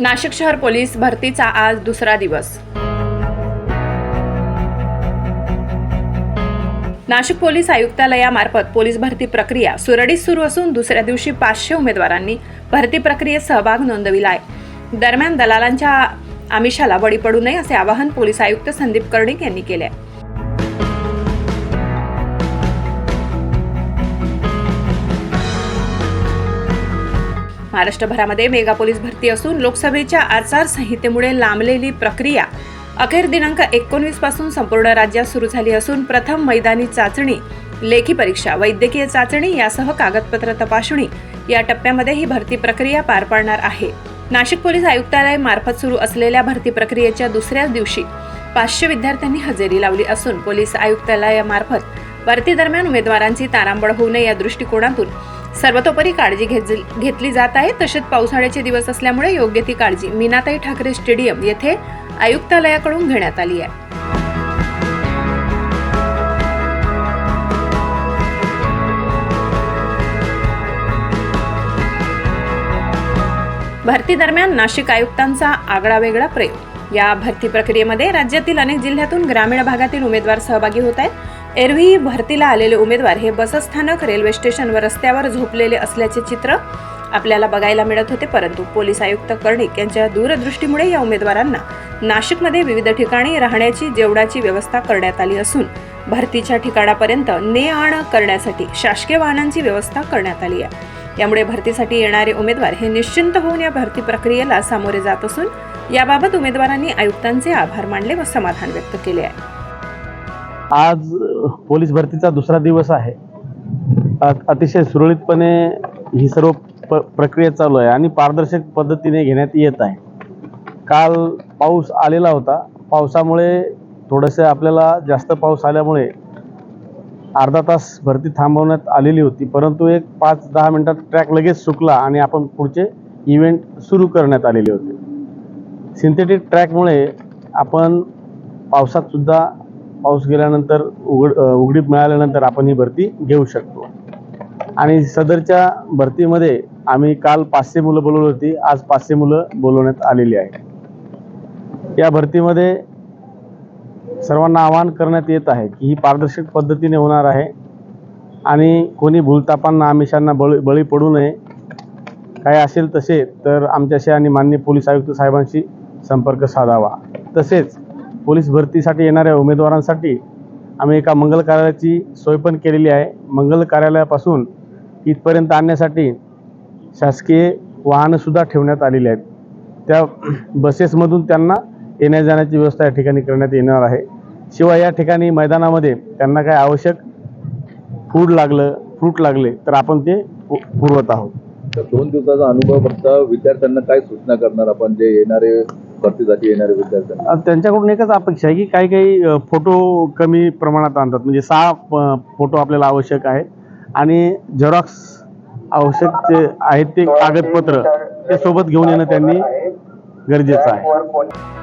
नाशिक शहर पोलीस भरतीचा आज दुसरा दिवस. नाशिक पोलीस आयुक्तालयामार्फत पोलीस भरती प्रक्रिया सुरळीत सुरू असून दुसऱ्या दिवशी पाचशे उमेदवारांनी भरती प्रक्रियेत सहभाग नोंदविला आहे दरम्यान दलालांच्या आमिषाला बळी पडू नये असे आवाहन पोलीस आयुक्त संदीप कर्णिक यांनी केले आहे महाराष्ट्रभरामध्ये मेगा पोलीस भरती असून लोकसभेच्या आचारसंहितेमुळे लांबलेली प्रक्रिया अखेर दिनांक एकोणवीसपासून संपूर्ण राज्यात सुरू झाली असून प्रथम मैदानी चाचणी लेखी परीक्षा वैद्यकीय चाचणी यासह कागदपत्र तपासणी या टप्प्यामध्ये ही भरती प्रक्रिया पार पाडणार आहे. नाशिक पोलीस आयुक्तालय मार्फत सुरू असलेल्या भरती प्रक्रियेच्या दुसऱ्याच दिवशी पाचशे विद्यार्थ्यांनी हजेरी लावली असून पोलीस आयुक्तालयामार्फत भरती दरम्यान उमेदवारांची तारांबळ होऊ नये या दृष्टिकोनातून सर्वतोपरी काळजी घेतली जात आहे. तसेच पावसाळ्याचे दिवस असल्यामुळे योग्य ती काळजी मीनाताई ठाकरे स्टेडियम येथे आयुक्तालयाकडून घेण्यात आली आहे. भरती दरम्यान नाशिक आयुक्तांचा आगळा वेगळा प्रयोग. या भरती प्रक्रियेमध्ये राज्यातील अनेक जिल्ह्यातून ग्रामीण भागातील उमेदवार सहभागी होत आहेत. एरवी भरतीला आलेले उमेदवार हे बसस्थानक रेल्वे स्टेशन व रस्त्यावर झोपलेले असल्याचे चित्र आपल्याला बघायला मिळत होते परंतु पोलीस आयुक्त कर्णिक यांच्या दूरदृष्टीमुळे या उमेदवारांना नाशिकमध्ये विविध ठिकाणी राहण्याची जेवणाची व्यवस्था करण्यात आली असून भरतीच्या ठिकाणापर्यंत ने आण करण्यासाठी शासकीय वाहनांची व्यवस्था करण्यात आली आहे. यामुळे भरतीसाठी येणारे उमेदवार हे निश्चिंत होऊन या भरती प्रक्रियेला सामोरे जात असून याबाबत उमेदवारांनी आयुक्तांचे आभार मानले व समाधान व्यक्त केले आहे. आज पोलीस भरतीचा दुसरा दिवस आहे. अतिशय सुरळीतपणे ही सर्व प प्रक्रिया चालू आहे आणि पारदर्शक पद्धतीने घेण्यात येत आहे. काल पाऊस आलेला होता. पावसामुळे थोडंसं आपल्याला जास्त पाऊस आल्यामुळे अर्धा तास भरती थांबवण्यात आलेली होती परंतु एक पाच दहा मिनिटात ट्रॅक लगेच सुकला आणि आपण पुढचे इव्हेंट सुरू करण्यात आलेले होते. सिंथेटिक ट्रॅकमुळे आपण पावसातसुद्धा पाऊस गेल्यानंतर उघड उघडीप मिळाल्यानंतर आपण ही भरती घेऊ शकतो. आणि सदरच्या भरतीमध्ये आम्ही काल पाचशे मुलं बोलवली होती आज पाचशे मुलं बोलवण्यात आलेली आहे. या भरतीमध्ये सर्वांना आवाहन करण्यात येत आहे की ही पारदर्शक पद्धतीने होणार आहे आणि कोणी भूलतापांना आमिषांना बळी बळी पडू नये. काय असेल तसे तर आमच्याशी आणि मान्य पोलीस आयुक्त साहेबांशी संपर्क साधावा. तसेच पोलीस भरतीसाठी येणाऱ्या उमेदवारांसाठी आम्ही एका मंगल कार्यालयाची सोय पण केलेली आहे. मंगल कार्यालयापासून इथपर्यंत आणण्यासाठी शासकीय वाहनंसुद्धा ठेवण्यात आलेली आहेत. त्या बसेसमधून त्यांना येण्या जाण्याची व्यवस्था या ठिकाणी करण्यात येणार आहे. शिवाय या ठिकाणी मैदानामध्ये त्यांना काय आवश्यक फूड लागलं फ्रूट लागले तर आपण ते पुरवत आहोत. तर दोन दिवसाचा अनुभव फक्त विद्यार्थ्यांना काय सूचना करणार आपण? जे येणारे भरतीसाठी येणारे विद्यार्थ्यांना? त्यांच्याकडून एकच अपेक्षा आहे की काही काही फोटो कमी प्रमाणात आणतात. म्हणजे सहा फोटो आपल्याला आवश्यक आहेत. आणि झेरॉक्स आवश्यक जे आहेत ते कागदपत्र ते सोबत घेऊन येणं त्यांनी गरजेचं आहे.